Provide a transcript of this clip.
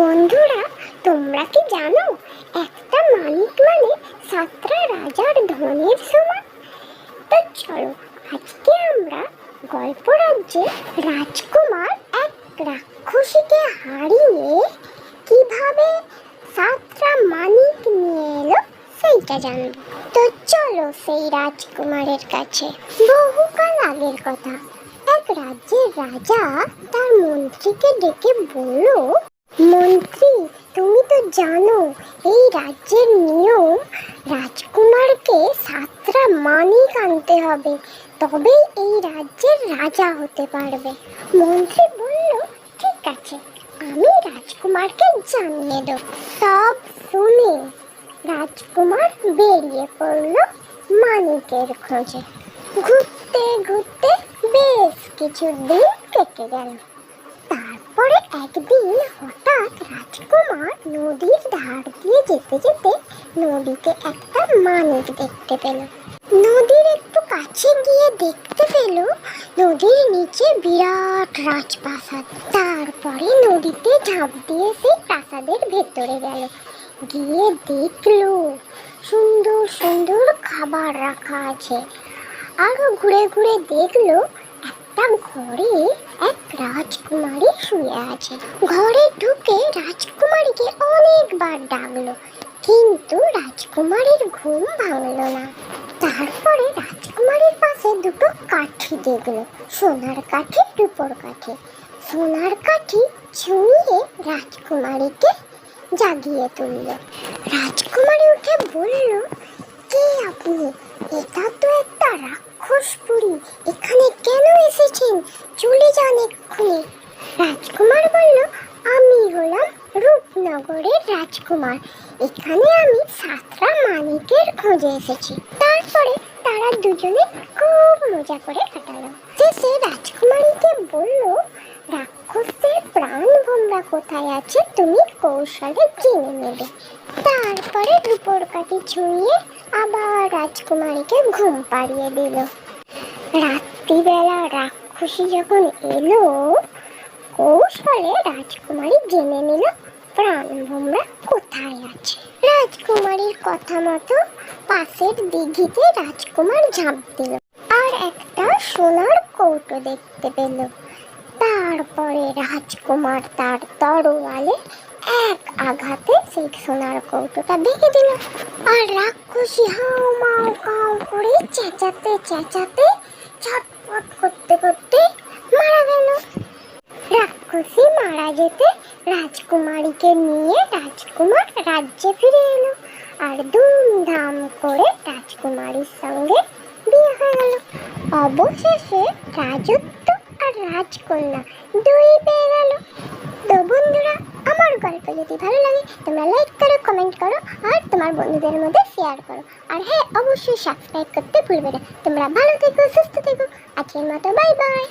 বন্ধুরা, তোমরা কি জানো, একটা মানিক মানে সাতটা রাজার ধনের সমান? তো চলো, আজকে আমরা গল্প রাজ্যে রাজকুমার এক রাক্ষসীকে হারিয়ে কীভাবে সাতটা মানিক নিয়ে এলো, সেইটা জানব। তো চলো সেই রাজকুমারের কাছে। বহুকাল আগের কথা, এক রাজ্যের রাজা তার মন্ত্রীকে ডেকে বলল মন্ত্রী, তুমি তো জানো, এই রাজ্যের নিয়ম, রাজকুমারকে সাতটা মানিক আনতে হবে। তবেই এই রাজ্যের রাজা হতে পারবে। মন্ত্রী বলল, ঠিক আছে, আমি রাজকুমারকে জানিয়ে দেব। সব শুনে রাজকুমার বেরিয়ে পড়ল মানিকের খোঁজে। ঘুরতে ঘুরতে বেশ কিছু দিন কেটে গেল। তারপরে একদিন হঠাৎ রাজকুমার নদীর ধার দিয়ে যেতে যেতে নদীতে একটা মানিক দেখতে পেল। নদীর একটু কাছে গিয়ে দেখতে পেল নদীর নিচে বিরাট রাজপ্রাসাদ। তারপরে নদীতে ঝাঁপ দিয়ে সেই প্রাসাদের ভেতরে গেল। গিয়ে দেখল সুন্দর সুন্দর খাবার রাখা আছে। আরও ঘুরে ঘুরে দেখল একটা ঘরে এক রাজকুমারী শুয়ে আছে। ঘরে ঢুকে রাজকুমারীকে অনেকবার ডাকলো, কিন্তু রাজকুমারীর ঘুম ভাঙলো না। তারপরে রাজকুমারীর পাশে দুটো কাঠি দেখল, সোনার কাঠি, রূপোর কাঠি। সোনার কাঠি ছুঁয়ে রাজকুমারীকে জাগিয়ে তুলল। রাজকুমারী উঠে বলল কে আপনি এটা তো একটা রাক্ষস পুরী এখানে কেন এসেছেন চলে যান এক্ষুনি রাজকুমার বলল আমি হলাম রাজকুমার এখানে আমি সাতটা মানিকের খোঁজে এসেছি। তারপরে তারা দুজনে খুব মজা করে কাটালো। শেষে রাজকুমারীকে বলল, রাক্ষসের প্রাণ ভোমরা কোথায় আছে তুমি কৌশলে জেনে নেবে। তারপরে রূপোর কাঠি ছুঁয়ে আবার রাজকুমারীকে ঘুম পাড়িয়ে দিল। রাত্রিবেলা রাক্ষসী যখন এলো, কৌশলে রাজকুমারী জেনে নিল প্রাণ ভোমরা কোথায় আছে? রাজকুমারীর কথা মতো পাশের দিঘিতে রাজকুমার ঝাঁপ দিল আর একটা সোনার কৌটো দেখতে পেল। তারপরে রাজকুমার তার তরোয়ালে এক আঘাতে সেই সোনার কৌটোটা ভেঙে দিল আর রাক্ষসী হাও মাও কাও করে চেঁচাতে চেঁচাতে ছটপট করতে করতে মারা গেল। রাক্ষসী মারা যেতে রাজকুমারীকে নিয়ে রাজকুমার রাজ্যে ফিরে এলো আর ধুমধাম করে রাজকুমারীর সঙ্গে বিয়ে হয়ে গেল। অবশেষে রাজত্ব আর রাজকন্যা দুই পেয়ে গেল। তো বন্ধুরা, আমার গল্প যদি ভালো লাগে, তোমরা লাইক করো কমেন্ট করো আর তোমার বন্ধুদের মধ্যে শেয়ার করো। আর হ্যাঁ অবশ্যই সাবস্ক্রাইব করতে ভুলবে না। তোমরা ভালো থেকো, সুস্থ থেকো। আজকের মতো বাই বাই